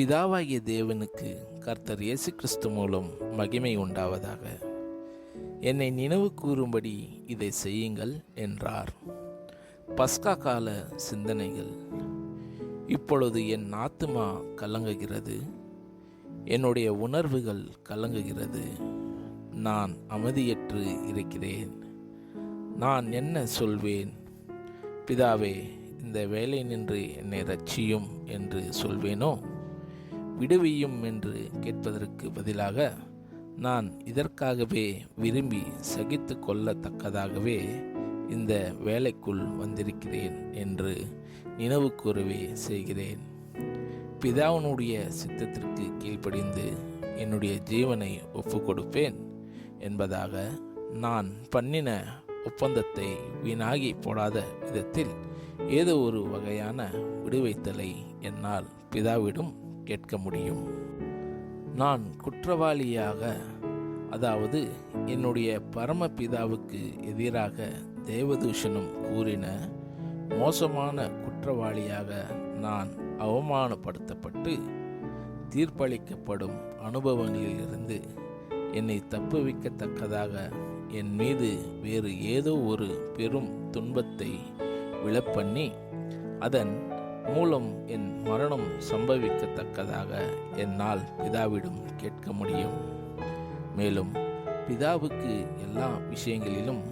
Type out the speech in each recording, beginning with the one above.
பிதாவாகிய தேவனுக்கு கர்த்தர் இயேசு கிறிஸ்து மூலம் மகிமை உண்டாவதாக. என்னை நினைவு கூறும்படி இதை செய்யுங்கள் என்றார். பஸ்கா கால சிந்தனைகள். இப்பொழுது என் ஆத்துமா கலங்குகிறது. என்னுடைய உணர்வுகள் கலங்குகிறது. நான் அமைதியற்று இருக்கிறேன். நான் என்ன சொல்வேன்? பிதாவே இந்த வேலை நின்று என்னை ரட்சியும் என்று சொல்வேனோ? விடுவியும் என்று கேட்பதற்கு பதிலாக நான் இதற்காகவே விரும்பி சகித்து கொள்ளத்தக்கதாகவே இந்த வேலைக்குள் வந்திருக்கிறேன் என்று நினைவு கூறவே செய்கிறேன். பிதாவினுடைய சித்தத்திற்கு கீழ்ப்படிந்து என்னுடைய ஜீவனை ஒப்பு கொடுப்பேன் என்பதாக நான் பண்ணின ஒப்பந்தத்தை வீணாகி போடாத விதத்தில் ஏதோ ஒரு வகையான விடுவைத்தலை என்னால் பிதாவிடம் கேட்க முடியும் நான் குற்றவாளியாக அதாவது என்னுடைய பரமபிதாவுக்கு எதிராக தேவதூஷணம் கூறின மோசமான குற்றவாளியாக நான் அவமானப்படுத்தப்பட்டு தீர்ப்பளிக்கப்படும் அனுபவங்களிலிருந்து என்னை தப்புவிக்கத்தக்கதாக என் மீது வேறு ஏதோ ஒரு பெரும் துன்பத்தை விழப்பண்ணி அதன் மூலம் என் மரணம் சம்பவிக்கத்தக்கதாக என்னால் பிதாவிடம் கேட்க முடியும். மேலும் பிதாவுக்கு எல்லா விஷயங்களிலும்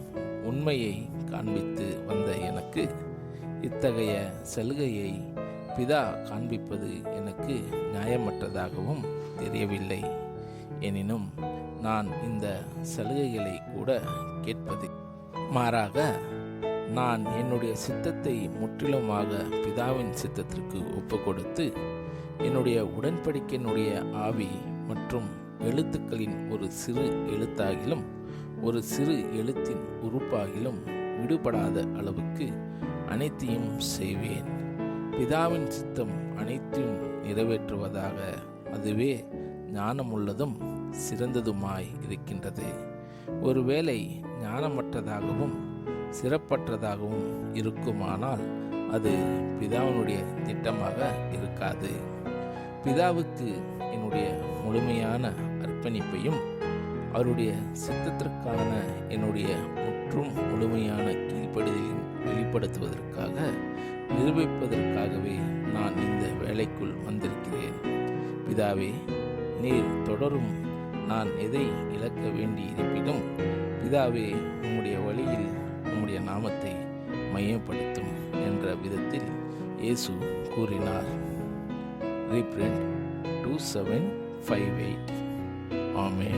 உண்மையை காண்பித்து வந்த எனக்கு இத்தகைய சலுகையை பிதா காண்பிப்பது எனக்கு நியாயமற்றதாகவும் தெரியவில்லை. எனினும் நான் இந்த சலுகைகளை கூட கேட்பது மாறாக நான் என்னுடைய சித்தத்தை முற்றிலுமாக பிதாவின் சித்தத்திற்கு ஒப்புக்கொடுத்து என்னுடைய உடன்படிக்கையினுடைய ஆவி மற்றும் எழுத்துக்களின் ஒரு சிறு எழுத்தாகிலும் ஒரு சிறு எழுத்தின் உறுப்பாகிலும் விடுபடாத அளவுக்கு அனைத்தையும் செய்வேன். பிதாவின் சித்தம் அனைத்தையும் நிறைவேற்றுவதாக அதுவே ஞானமுள்ளதும் சிறந்ததுமாய் இருக்கின்றது. ஒருவேளை ஞானமற்றதாகவும் சிறப்பற்றதாகவும் இருக்குமானால் அது பிதாவினுடைய திட்டமாக இருக்காது. பிதாவுக்கு என்னுடைய முழுமையான அர்ப்பணிப்பையும் அவருடைய சித்தத்திற்கான என்னுடைய முற்றும் முழுமையான கீழ்ப்படுதலையும் வெளிப்படுத்துவதற்காக நிரூபிப்பதற்காகவே நான் இந்த வேலைக்குள் வந்திருக்கிறேன். பிதாவே நீர் தொடரும். நான் எதை இழக்க வேண்டி இருப்பினும் பிதாவே கர்த்தருடைய நாமத்தை மையப்படுத்தும் என்ற விதத்தில் இயேசு கூறினார். Reprint two seven five eight. ஆமே